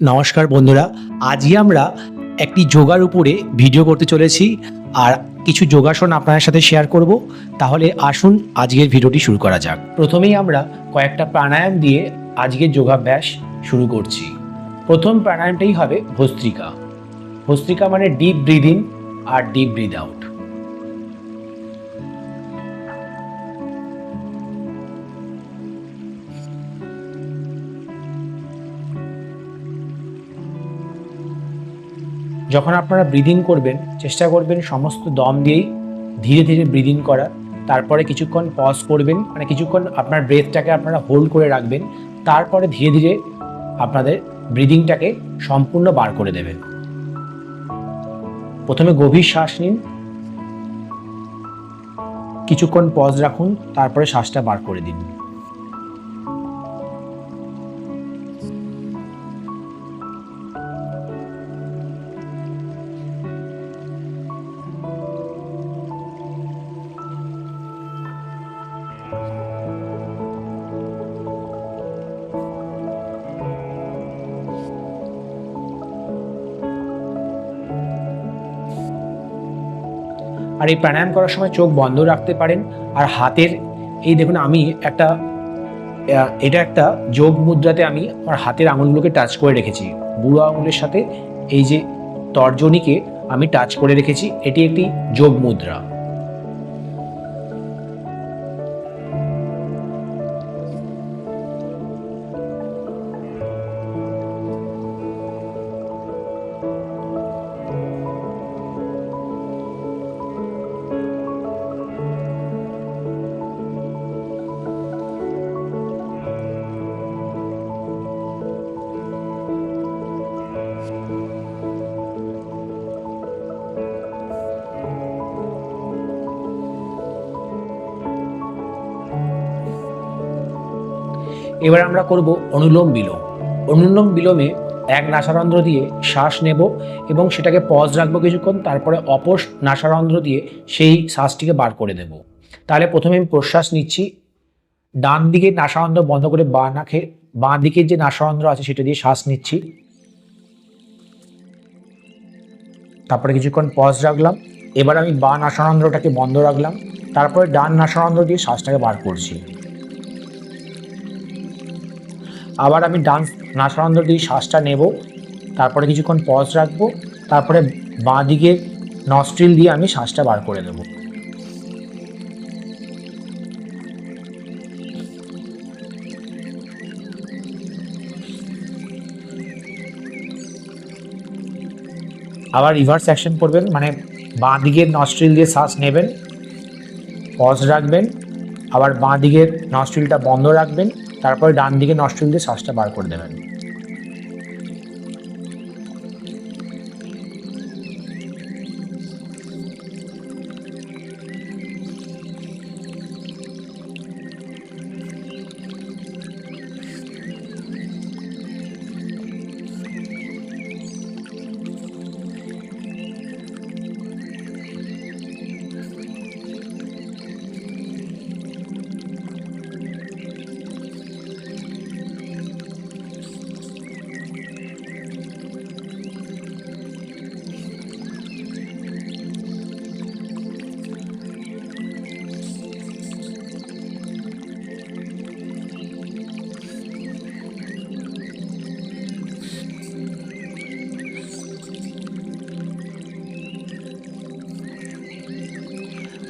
নমস্কার বন্ধুরা, আজই আমরা একটি যোগার উপরে ভিডিও করতে চলেছি আর কিছু যোগাসন আপনাদের সাথে শেয়ার করব। তাহলে আসুন আজকের ভিডিওটি শুরু করা যাক। প্রথমেই আমরা কয়েকটা প্রাণায়াম দিয়ে আজকের যোগাভ্যাস শুরু করছি। প্রথম প্রাণায়ামটাই হবে ভস্ত্রিকা। ভস্ত্রিকা মানে ডিপ ব্রিদ ইন আর ডিপ ব্রিদ আউট যখন আপনারা ব্রিদিং করবেন, চেষ্টা করবেন সমস্ত দম দিয়েই ধীরে ধীরে ব্রিদিং করা। তারপরে কিছুক্ষণ পজ করবেন মানে কিছুক্ষণ আপনার ব্রেথটাকে আপনারা হোল্ড করে রাখবেন। তারপরে ধীরে ধীরে আপনাদের ব্রিদিংটাকে সম্পূর্ণ বার করে দেবেন। প্রথমে গভীর শ্বাস নিন। কিছুক্ষণ পজ রাখুন, তারপরে শ্বাসটা বার করে দিন। আর এই প্রাণায়াম করার সময় চোখ বন্ধ রাখতে পারেন। আর হাতের, এই দেখুন আমি একটা এটা একটা যোগ মুদ্রাতে আমি আমার হাতের আঙুলগুলোকে টাচ করে রেখেছি। বুড়ো আঙুলের সাথে এই যে তর্জনীকে আমি টাচ করে রেখেছি। এটি একটি যোগ মুদ্রা। এবার আমরা করব অনুলোম বিলোম। অনুলোম বিলোমে এক নাসারন্ধ্র দিয়ে শ্বাস নেব এবং সেটাকে পজ রাখব কিছুক্ষণ, তারপরে অপর নাসারন্ধ্র দিয়ে সেই শ্বাসটিকে বার করে দেব। তাহলে প্রথমে আমি প্রশ্বাস নিচ্ছি। ডান দিকে নাসারন্ধ্র বন্ধ করে বাঁ নাকে, বাঁ দিকের যে নাসারন্ধ্র আছে সেটা দিয়ে শ্বাস নিচ্ছি। তারপরে কিছুক্ষণ পজ রাখলাম। এবার আমি বাঁ নাসারন্ধ্রটাকে বন্ধ রাখলাম। তারপরে ডান নাসারন্ধ্র দিয়ে শ্বাসটাকে বার করছি। আবার আমি ডান্স নাসারন্ধ্র দিয়ে শ্বাসটা নেব। তারপরে কিছুক্ষণ পজ রাখব। তারপরে বাঁ দিকের নস্ট্রিল দিয়ে আমি শ্বাসটা বার করে দেবো আবার রিভার্স অ্যাকশন করবেন মানে বাঁ দিকের নস্ট্রিল দিয়ে শ্বাস নেবেন। পজ রাখবেন। আবার বাঁ দিকের নস্ট্রিলটা বন্ধ রাখবেন। তারপরে ডান দিকে নস্ট্রিল দিয়ে শ্বাসটা বার করে দেবেন।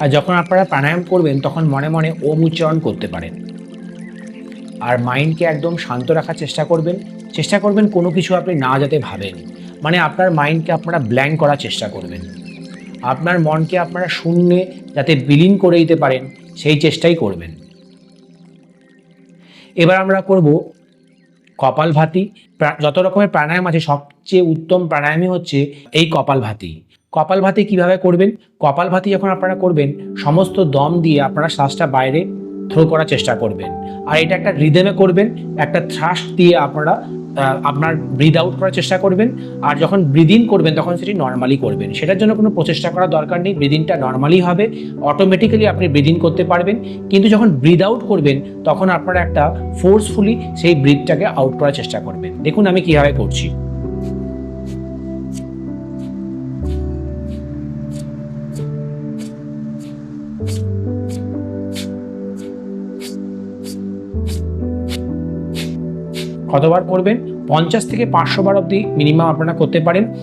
আর যখন আপনারা প্রাণায়াম করবেন, তখন মনে মনে ওম উচ্চারণ করতে পারেন। আর মাইন্ডকে একদম শান্ত রাখার চেষ্টা করবেন। চেষ্টা করবেন কোনো কিছু আপনি না যাতে ভাবেন। মানে আপনার মাইন্ডকে আপনারা ব্ল্যাঙ্ক করার চেষ্টা করবেন। আপনার মনকে আপনারা শূন্যে যাতে বিলীন করে দিতে পারেন, সেই চেষ্টাই করবেন। এবার আমরা করব কপালভাতি। যত রকমের প্রাণায়াম আছে, সবচেয়ে উত্তম প্রাণায়ামই হচ্ছে এই কপালভাতি। কপালভাতি কীভাবে করবেন? কপালভাতি যখন আপনারা করবেন, সমস্ত দম দিয়ে আপনারা শ্বাসটা বাইরে থ্রো করার চেষ্টা করবেন। আর এটা একটা রিদেমে করবেন, একটা থ্রাস্ট দিয়ে আপনারা আপনার ব্রিদ আউট করার চেষ্টা করবেন। আর যখন ব্রিদ ইন করবেন, তখন সেটি নর্মালি করবেন। সেটার জন্য কোনো প্রচেষ্টা করার দরকার নেই ব্রিদ ইনটা নর্মালি হবে। অটোমেটিক্যালি আপনি ব্রিদ ইন করতে পারবেন। কিন্তু যখন ব্রিদ আউট করবেন, তখন আপনারা একটা ফোর্সফুলি সেই ব্রিথটাকে আউট করার চেষ্টা করবেন। দেখুন আমি কীভাবে করছি। কতবার করবেন? পঞ্চাশ থেকে পাঁচশো বার অবধি মিনিমাম আপনারা করতে পারেন।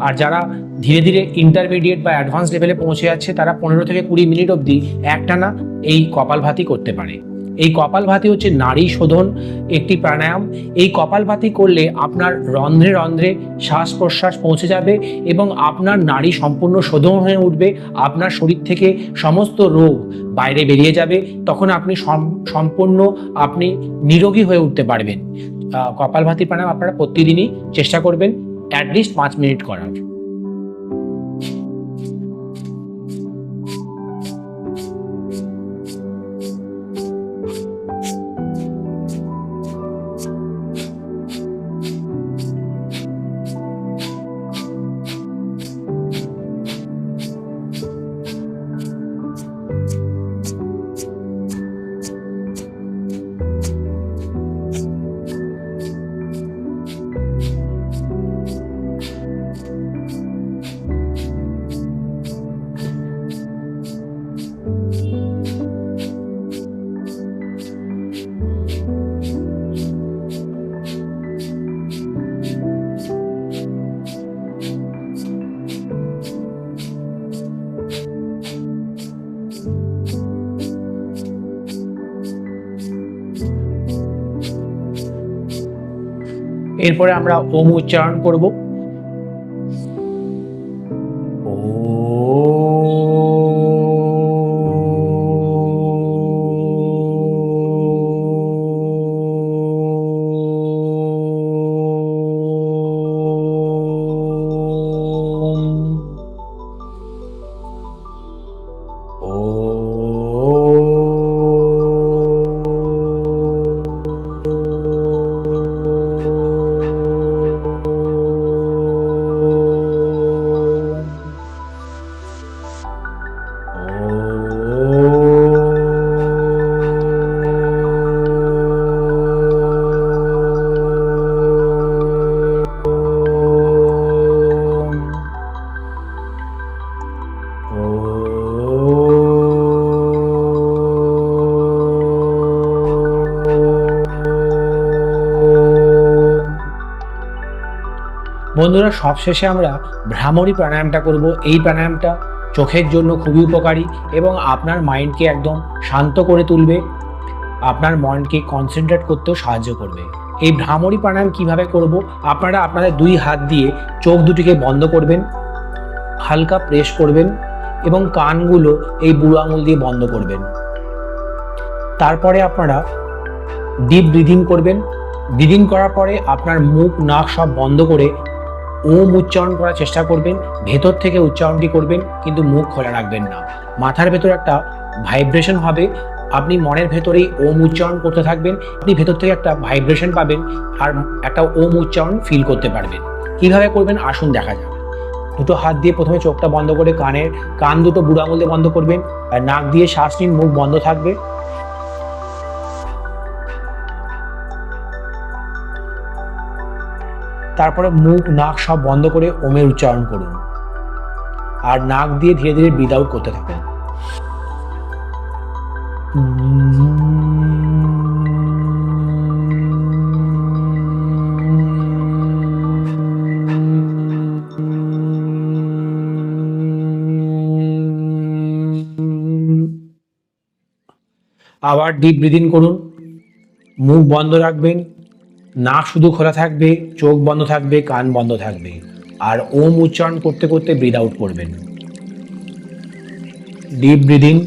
আর যারা ধীরে ধীরে ইন্টারমিডিয়েট বা অ্যাডভান্স লেভেলে পৌঁছে যাচ্ছে, তারা পনেরো থেকে কুড়ি মিনিট অবধি একটানা এই কপালভাতি করতে পারে। এই কপালভাতি হচ্ছে নারী শোধন একটি প্রাণায়াম। এই কপালভাতি করলে আপনার রন্ধ্রে রন্ধ্রে শ্বাস প্রশ্বাস পৌঁছে যাবে এবং আপনার নারী সম্পূর্ণ শোধন হয়ে উঠবে। আপনার শরীর থেকে সমস্ত রোগ বাইরে বেরিয়ে যাবে। তখন আপনি সম- সম্পূর্ণ আপনি নিরোগী হয়ে উঠতে পারবেন। কপালভাতি প্রাণায়াম আপনারা প্রতিদিনই চেষ্টা করবেন অ্যাটলিস্ট পাঁচ মিনিট করার। এরপরে আমরা ওম উচ্চারণ করব। বন্ধুরা, সবশেষে আমরা ভ্রামরী প্রাণায়ামটা করব। এই প্রাণায়ামটা চোখের জন্য খুবই উপকারী এবং আপনার মাইন্ডকে একদম শান্ত করে তুলবে। আপনার মনকে কনসেন্ট্রেট করতেও সাহায্য করবে। এই ভ্রামরী প্রাণায়াম কীভাবে করব? আপনারা আপনাদের দুই হাত দিয়ে চোখ দুটিকে বন্ধ করবেন, হালকা প্রেস করবেন এবং কানগুলো এই বুড়ো আঙুল দিয়ে বন্ধ করবেন। তারপরে আপনারা ডিপ ব্রিদিং করবেন। ব্রিদিং করার পরে আপনার মুখ, নাক সব বন্ধ করে ওম উচ্চারণ করার চেষ্টা করবেন, ভেতর থেকে উচ্চারণটি করবেন, কিন্তু মুখ খোলা রাখবেন না। মাথার ভেতর একটা ভাইব্রেশন হবে, আপনি মনের ভেতরেই ওম উচ্চারণ করতে থাকবেন, আপনি ভেতর থেকে একটা ভাইব্রেশন পাবেন আর একটা ওম উচ্চারণ ফিল করতে পারবেন। কীভাবে করবেন? আসুন দেখা যাক। দুটো হাত দিয়ে প্রথমে চোখটা বন্ধ করে কানের, কান দুটো বুড়ো আঙুল দিয়ে বন্ধ করবেন, আর নাক দিয়ে শ্বাস নিন, মুখ বন্ধ থাকবে। তারপরে মুখ, নাক সব বন্ধ করে ওমের উচ্চারণ করুন। আর নাক দিয়ে ধীরে ধীরে ব্রিদ আউট করতে থাকুন। আবার ডিপ ব্রিদিং করুন। মুখ বন্ধ রাখবেন। নাক শুধু খোলা থাকবে, চোখ বন্ধ থাকবে, কান বন্ধ থাকবে। আর ওম উচ্চারণ করতে করতে ব্রিদ আউট করবেন। ডিপ ব্রিদিং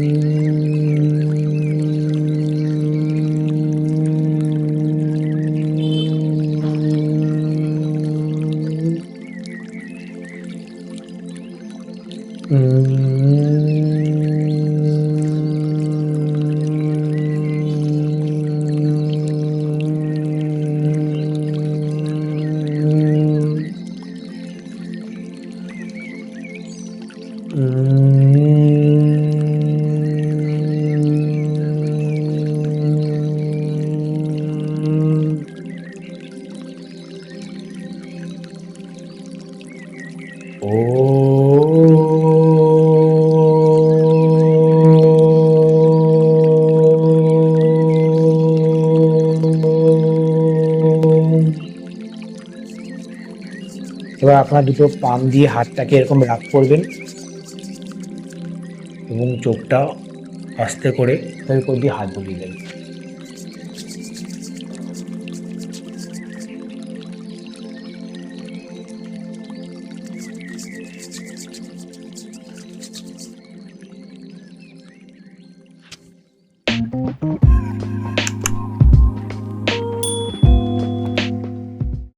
এবার আপনার দুটো পাম দিয়ে হাতটাকে এরকম রাখ করবেন এবং চোখটা আস্তে করে এরকম দিয়ে হাত বুলিয়ে দেবেন।